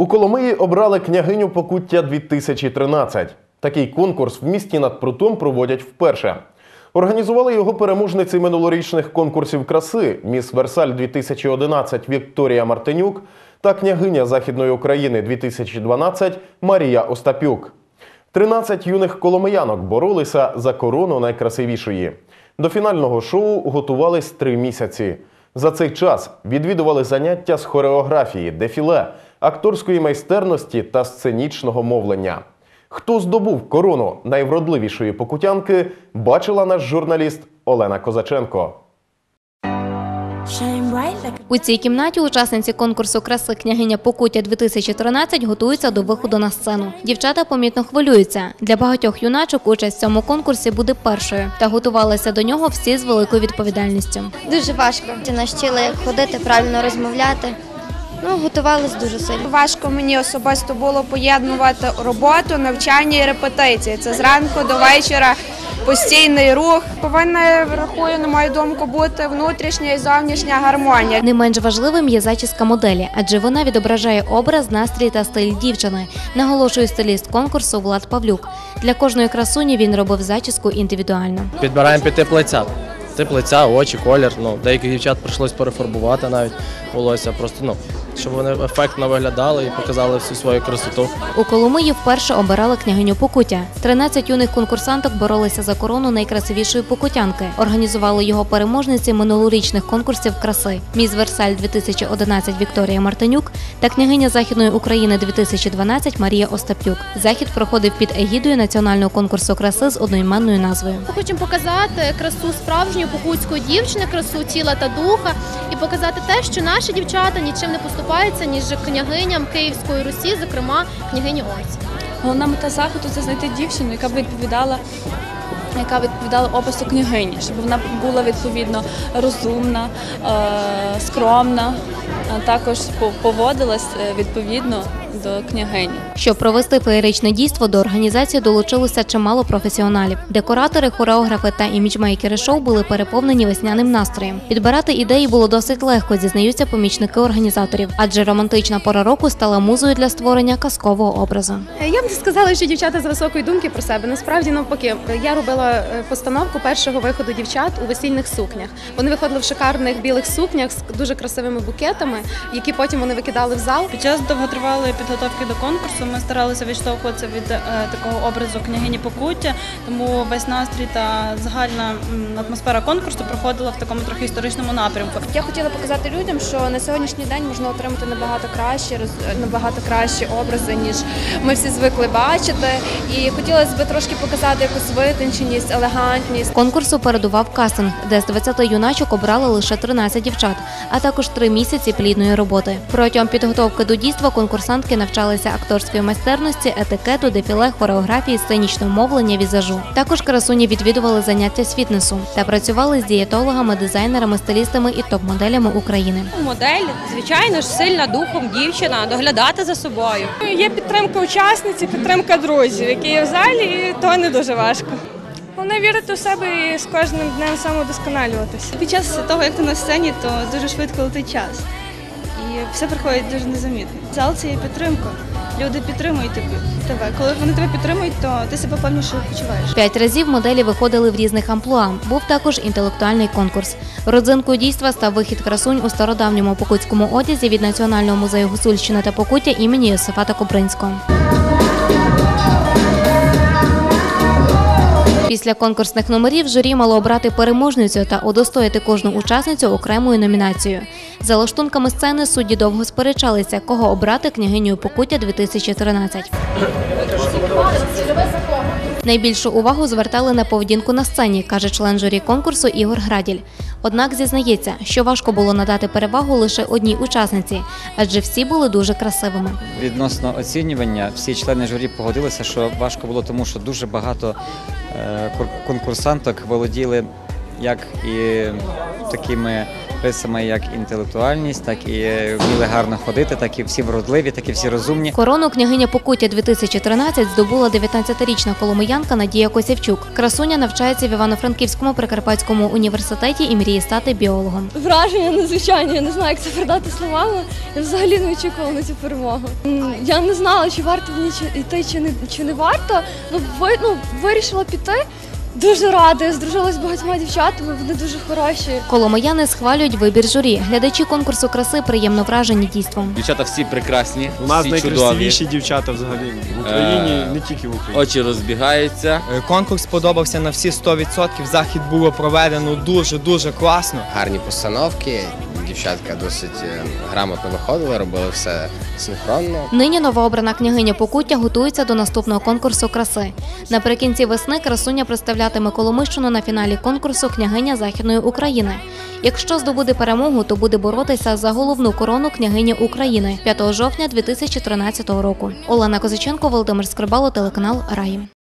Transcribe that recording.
У Коломиї обрали княгиню Покуття 2013. Такий конкурс в місті над прутом проводять вперше. Організували його переможниці минулорічних конкурсів краси Міс Версаль 2011 Вікторія Мартинюк та княгиня Західної України 2012 Марія Остапюк. 13 юних коломиянок боролися за корону найкрасивішої. До фінального шоу готувались три місяці. За цей час відвідували заняття з хореографії, дефіле, акторської майстерності та сценічного мовлення. Хто здобув корону найвродливішої покутянки, бачила наш журналіст Олена Козаченко. У цій кімнаті учасниці конкурсу краси княгиня Покуття 2013 готуються до виходу на сцену. Дівчата помітно хвилюються. Для багатьох юначок участь в цьому конкурсі буде першою, та готувалися до нього всі з великою відповідальністю. Дуже важко. Навчили, як ходити, правильно розмовляти. Ну, готувалися дуже сильно. Важко мені особисто було поєднувати роботу, навчання і репетиції. Це зранку до вечора постійний рух. Повинна рахую, на мою думку, бути внутрішня і зовнішня гармонія. Не менш важливим є зачіска моделі, адже вона відображає образ, настрій та стиль дівчини. Наголошує стиліст конкурсу Влад Павлюк. Для кожної красуні він робив зачіску індивідуально. Підбираємо під тип лиця. Тип лиця, очі, колір. Ну, деяких дівчат прийшлось перефарбувати навіть волосся, просто ну, щоб вони ефектно виглядали і показали всю свою красоту. У Коломиї вперше обирали княгиню Покуття. 13 юних конкурсанток боролися за корону найкрасивішої покутянки. Організували його переможниці минулорічних конкурсів краси Міс Версаль 2011 Вікторія Мартинюк та княгиня Західної України 2012 Марія Остапюк. Захід проходив під егідою національного конкурсу краси з одноіменною назвою. Ми хочемо показати красу справжньої покутської дівчини, красу тіла та духа, і показати те, що наші дівчата нічим не поступаються, ніж княгиням Київської Русі, зокрема княгині Ольці. Головна мета заходу це знайти дівчину, яка б відповідала. Яка відповідала опису княгині, щоб вона була відповідно розумна, е, скромна, також по- поводилась е, відповідно до княгині. Щоб провести феєричне дійство, до організації долучилося чимало професіоналів. Декоратори, хореографи та іміджмейкери шоу були переповнені весняним настроєм. Підбирати ідеї було досить легко, зізнаються помічники організаторів, адже романтична пора року стала музою для створення казкового образу. Я б не сказала, що дівчата з високої думки про себе. Насправді навпаки, я робила е, постановку першого виходу дівчат у весільних сукнях. Вони виходили в шикарних білих сукнях з дуже красивими букетами, які потім вони викидали в зал. Під час довготривалої підготовки до конкурсу ми старалися відштовхуватися від е, такого образу княгині Покуття, тому весь настрій та загальна атмосфера конкурсу проходила в такому трохи історичному напрямку. Я хотіла показати людям, що на сьогоднішній день можна отримати набагато кращі роз- набагато кращі образи, ніж ми всі звикли бачити. І хотілося б трошки показати якусь витонченість, елегантність. Конкурсу передував кастинг, де з 20 юначок обрали лише 13 дівчат, а також три місяці плідної роботи. Протягом підготовки до дійства конкурсантки навчалися акторської майстерності, етикету, дефіле, хореографії, сценічного мовлення, візажу. Також красуні відвідували заняття з фітнесу та працювали з дієтологами, дизайнерами, стилістами і топ-моделями України. Модель, звичайно ж, сильна духом дівчина, доглядати за собою. Є підтримка учасниці, підтримка друзів, які є в залі, і то не дуже важко. Головне вірити в себе і з кожним днем самодосконалюватися. Під час того, як ти на сцені, то дуже швидко летить час. Все приходить дуже незамітно. Зал це є підтримка. Люди підтримують тебе. Коли вони тебе підтримують, то ти себе певніше почуваєш. П'ять разів моделі виходили в різних амплуа. Був також інтелектуальний конкурс. Родзинкою дійства став вихід красунь у стародавньому покутському одязі від Національного музею Гусульщина та Покуття імені Йосифата Кобринського. Після конкурсних номерів журі мало обрати переможницю та удостоїти кожну учасницю окремою номінацією. За лаштунками сцени судді довго сперечалися, кого обрати княгиню Покуття 2013. Найбільшу увагу звертали на поведінку на сцені, каже член журі конкурсу Ігор Граділь. Однак зізнається, що важко було надати перевагу лише одній учасниці, адже всі були дуже красивими. Відносно оцінювання, всі члени журі погодилися, що важко було, тому що дуже багато е, конкурсанток володіли як і такими рисами як інтелектуальність, так і е, вміли гарно ходити, так і всі вродливі, так і всі розумні. Корону княгиня Покуття 2013 здобула 19-річна коломиянка Надія Косівчук. Красуня навчається в Івано-Франківському прикарпатському університеті і мріє стати біологом. Враження надзвичайні, я не знаю, як це передати словами. Я взагалі не очікувала на цю перемогу. Я не знала, чи варто мені чи- йти, чи не, чи не варто. Ну, ви, ну, вирішила піти. Дуже рада, я здружилась з багатьма дівчатами, вони дуже хороші. Коломияни схвалюють вибір журі. Глядачі конкурсу краси приємно вражені дійством. Дівчата всі прекрасні, У нас всі найкрасивіші чудові. дівчата взагалі в Україні, Е, не тільки в Україні. Очі розбігаються. Е, Конкурс сподобався на всі 100%. Захід було проведено дуже дуже класно. гарні постановки. Дівчатка досить е, грамотно виходили, робили все синхронно. Нині новообрана княгиня Покуття готується до наступного конкурсу краси. Наприкінці весни красуня представлятиме Коломищину на фіналі конкурсу Княгиня Західної України. Якщо здобуде перемогу, то буде боротися за головну корону княгині України 5 жовтня 2013 року. Олена Козиченко, Володимир Скрибало, телеканал Раї.